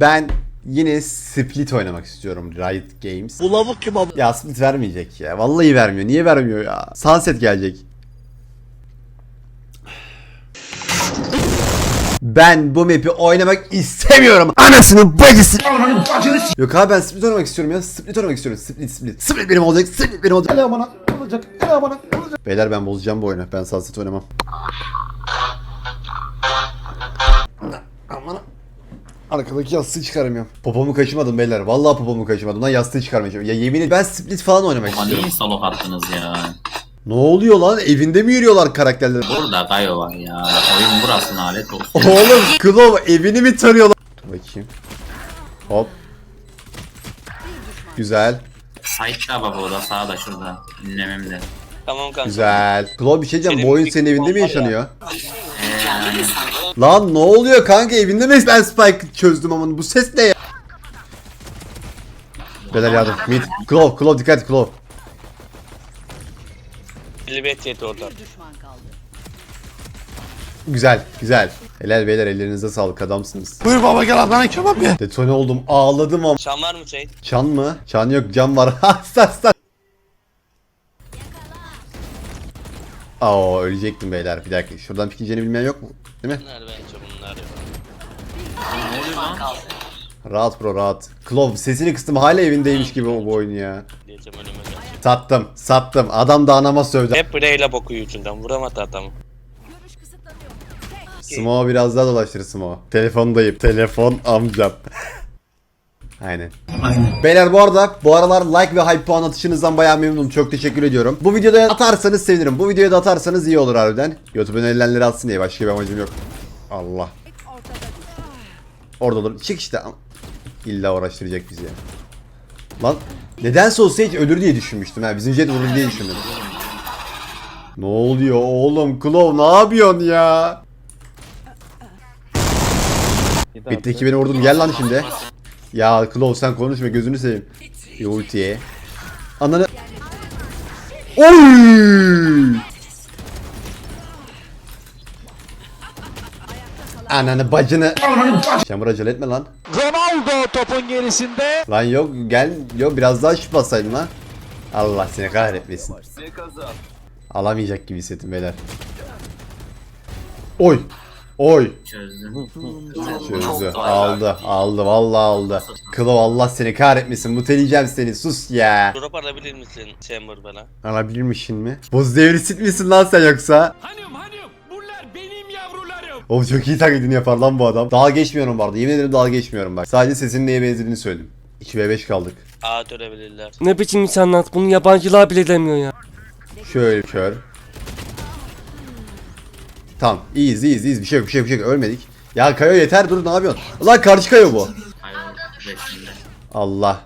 Ben yine Split oynamak istiyorum Riot Games. Bu lavuk kim abi? Ya Split vermeyecek ya. Vallahi vermiyor. Niye vermiyor ya? Sunset gelecek. Ben bu map'i oynamak istemiyorum. Anasının bacısı. Yok abi ben Split oynamak istiyorum ya. Split oynamak istiyorum. Split Split. Split benim olacak. Split benim olacak. Hala bana olacak. Hala bana olacak. Beyler ben bozacağım bu oyunu. Ben Sunset oynamam. Aman Arkadaki yastığı çıkaramıyorum. Popomu kaşımadım beyler. Vallahi popomu kaşımadım. Lan yastığı çıkarmayacağım. Ya yemin ederim ben split falan oynamak Ama istiyorum. niye salok attınız ya? Ne oluyor lan? Evinde mi yürüyorlar karakterler? Burada Gayo var ya. Oyun burası lanet olsun. Oğlum Klov evini mi tarıyorlar? Dur Bakayım. Hop. Güzel. Site'da baba o da sağda şurada. Ünlememde. Tamam kanka. Güzel. Klov bir şey diyeceğim. Bu oyun senin evinde mi yaşanıyor? Lan ne oluyor kanka? Evinde mi ben Spike çözdüm ama bu ses ne ya? Beyler yardım. Mid. Klov, Klov dikkat et Klov. 55 yedi orada. Güzel, güzel. Helal beyler ellerinize sağlık adamsınız. Buyur baba gel ablana kebap ye. Detone oldum ağladım ama. Şan var mı Seyit? Çan mı? Çan yok cam var. Hassas hassas. Aa ölecektim beyler bir dakika. Şuradan pikeceğini bilmeyen yok mu? Değil mi? Nerede bence bunlar ya? ne oluyor lan? Rahat bro rahat. Klov sesini kıstım hala evindeymiş gibi o bu oyunu ya. Diyeceğim önüme. Sattım sattım. Adam da anama sövdü. Hep Bray'le boku yüzünden vuramadı adamı. Smo biraz daha dolaştır Smo. Telefondayım. Telefon amcam. Aynen. Aynen. Beyler bu arada bu aralar like ve hype puan atışınızdan bayağı memnunum. Çok teşekkür ediyorum. Bu videoda atarsanız sevinirim. Bu videoya da atarsanız iyi olur harbiden. YouTube'un önerilenleri atsın diye başka bir amacım yok. Allah. Orada olur. Çık işte. İlla uğraştıracak bizi ya. Lan nedense olsa hiç ölür diye düşünmüştüm ha. Bizim jet vurur diye düşündüm. Ne oluyor oğlum? Klov ne yapıyorsun ya? Bitti ki beni vurdum. Gel lan şimdi. Ya Klov sen konuşma gözünü seveyim. Bir ultiye. Ananı... Oy! Ananı bacını. Çamur acele etme lan. Ronaldo topun gerisinde. Lan yok gel yok biraz daha şıp bassaydın lan. Allah seni kahretmesin. Alamayacak gibi hissettim beyler. Oy. Oy. Çözdüm. Çözdü. Aldı. Aldı. Vallahi aldı. Klov Allah seni kahretmesin. Muteleyeceğim seni. Sus ya. Drop alabilir misin Chamber bana? Alabilirmişsin mi? Buz devri sit misin lan sen yoksa? Hanım hanım bunlar benim yavrularım. Oğlum çok iyi taklidini yapar lan bu adam. Dalga geçmiyorum arada. Yemin ederim dalga geçmiyorum bak. Sadece sesinin neye benzediğini söyledim. 2v5 kaldık. A dönebilirler. Ne biçim insanlar bunu yabancılar bile demiyor ya. Şöyle kör. Tamam. iyiyiz iyiyiz iyiyiz. Bir şey yok bir şey yok bir şey yok. Ölmedik. Ya Kayo yeter dur ne yapıyorsun? Ulan karşı Kayo bu. Allah.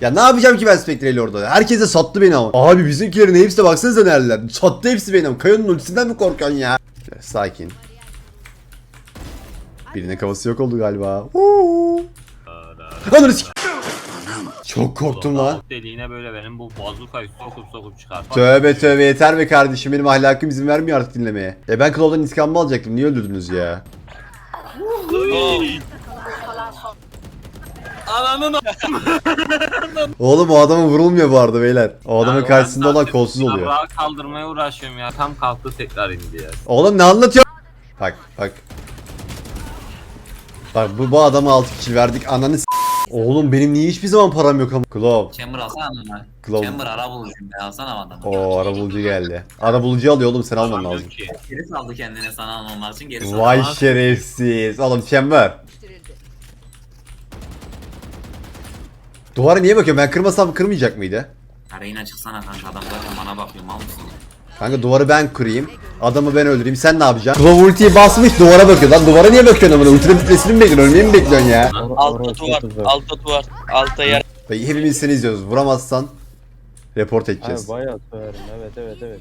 Ya ne yapacağım ki ben Spectre ile orada? Herkese sattı beni ama. Abi bizimkilerin hepsi de baksanıza neredeler. Sattı hepsi beni ama. Kayo'nun ultisinden mi korkuyorsun ya? Sakin. Birinin kafası yok oldu galiba. Huu. Çok korktum lan. Deliğine böyle benim bu bazukayı sokup sokup çıkar. Tövbe tövbe yeter be kardeşim benim ahlakım izin vermiyor artık dinlemeye. E ben Claw'dan intikamımı alacaktım niye öldürdünüz ya? Ananın Oğlum o adama vurulmuyor bu arada beyler. O adamın karşısında olan kolsuz oluyor. Rahat kaldırmaya uğraşıyorum ya. Tam kalktı tekrar indi ya. Oğlum ne anlatıyor? Bak bak. Bak bu, bu adama 6 kill verdik ananı s- Oğlum benim niye hiçbir zaman param yok ama. Claw. Chamber alsana lan. Klov. Chamber ara bulucum be alsana adamı. Oo arabulucu geldi. Arabulucu alıyor oğlum sen alman lazım. Ki. Geri saldı kendine sana almam için geri saldı. Vay şerefsiz. Oğlum Chamber. Duvara niye bakıyorum? Ben kırmasam kırmayacak mıydı? Arayına çıksana kanka adam zaten bana bakıyor mal mısın? Kanka duvarı ben kırayım. Adamı ben öldüreyim. Sen ne yapacaksın? Claw ultiyi basmış duvara bakıyor. Lan duvara niye bakıyorsun amına? Ultinin bitmesini mi bekliyorsun? Ölmeyi mi bekliyorsun ya? Altta duvar. Altta duvar. Altta yer. Hepimiz seni izliyoruz. Vuramazsan report edeceğiz. Bayağı söverim evet evet evet.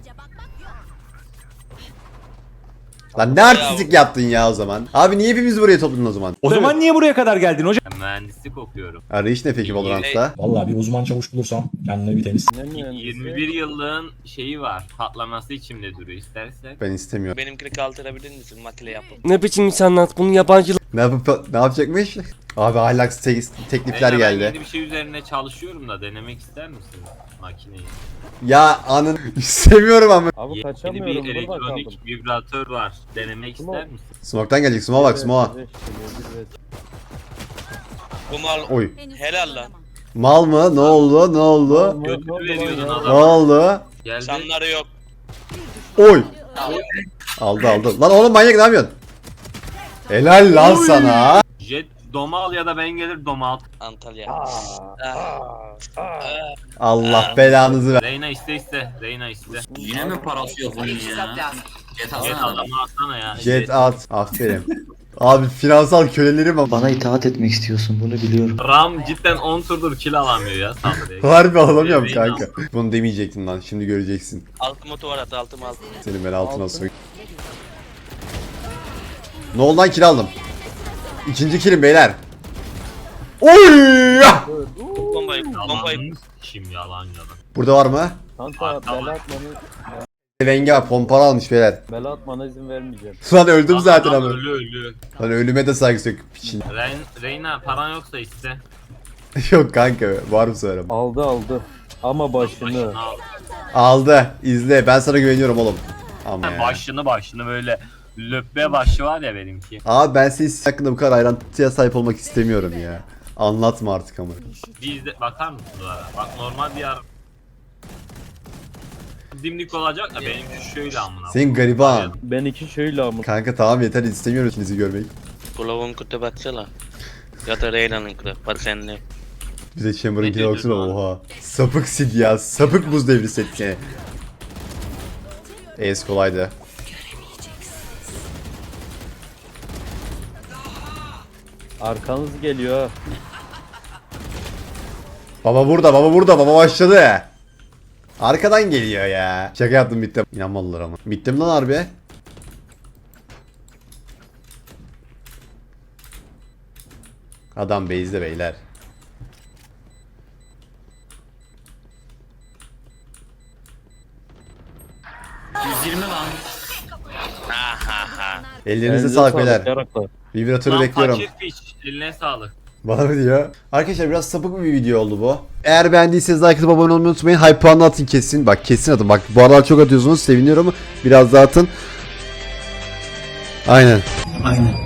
Lan ne artistlik yaptın ya o zaman? Abi niye hepimiz buraya topladın o zaman? O zaman niye buraya kadar geldin hocam? Ben mühendislik okuyorum. Arayış ne peki Valorant'ta? Vallahi bir uzman çavuş bulursam kendime bir temiz. Ne mühendisi? 21 yıllığın şeyi var. Patlaması içimde duruyor istersen. Ben istemiyorum. Benimkini kaldırabilir misin makine yapıp? Ne biçim insanlar bunu yabancılar Ne yapıp ne yapacakmış? Abi ahlaks te- teklifler Ben geldi. yeni bir şey üzerine çalışıyorum da denemek ister misin makineyi? Ya anın istemiyorum ama. Abi Yeni kaçamıyorum. bir Dur bakalım. elektronik vibratör var. Denemek ister misin? Smoke'tan gelecek. Smoke'a bak smoke'a. Bu mal Oy. helal lan. Mal mı? Ne oldu? Ne oldu? Ne oldu Götünü veriyordun? Ne adama. oldu? Geldi. Şanları yok. Oy. Aldı aldı. Lan oğlum manyak ne yapıyorsun? Helal lan sana. Domal ya da ben gelir domal. Antalya. Aa, Ah. aa. Allah belanızı ver. Reyna iste iste. Reyna iste. Yine mi parası yok bunun ya? Jet Jet alsana. adamı atsana ya. Jet at. Aferin. Abi finansal kölelerim ama. Bana itaat etmek istiyorsun bunu biliyorum. Ram cidden 10 turdur kill alamıyor ya saldırıya. Harbi alamıyorum Reyna. kanka. Bunu demeyecektim lan. Şimdi göreceksin. Altımı duvar at altım altım. Senin ben altına soy. Ne oldu lan kill aldım. İkinci killim beyler. Oy! Bombayı bombayı. Yalan Kim yalan yalan. Burada var mı? Kanka tamam. bela atmanı, Venge var pompalı almış beyler. bela atmana izin vermeyeceğim. Lan öldüm zaten ama. Ölü ölü. Lan ölüme de saygısı yok. Piçin. Reyn, Reyna paran yoksa iste. yok kanka var mı sonra? Aldı aldı. Ama başını. Başını al. Aldı. İzle. Ben sana güveniyorum oğlum. Ama ya. Başını başını böyle löppe başı var ya benimki. Abi ben senin hakkında bu kadar ayrıntıya sahip olmak istemiyorum ya. Anlatma artık ama. Bir de bakar mısın duvara? Bak normal bir yer. Dimdik olacak da benimki şöyle amına. Senin gariban. Ben iki şöyle ama. Kanka tamam yeter istemiyorum ikinizi görmeyi. Kulağın kutu batsana. Ya da Reyna'nın kutu. Bak sen ne? Bize Chamber'ınkine Ne baksana oha. Sapık sid ya. Sapık buz devri setki. Es kolaydı. Arkanız geliyor. Baba burada baba burada baba başladı. Arkadan geliyor ya. Şaka yaptım bitti. İnanmadılar ama. Bitti mi lan harbi? Adam base'de beyler. Cık, 120 lan. Ha ha ha. Ellerinize sağlık beyler. yaraklar. Vibratörü Lan bekliyorum. fakir piç eline sağlık. Bana mı diyor? Arkadaşlar biraz sapık bir video oldu bu. Eğer beğendiyseniz like atıp abone olmayı unutmayın. Hype puanı atın kesin. Bak kesin atın. Bak bu aralar çok atıyorsunuz. Seviniyorum. Biraz daha atın. Aynen. Aynen.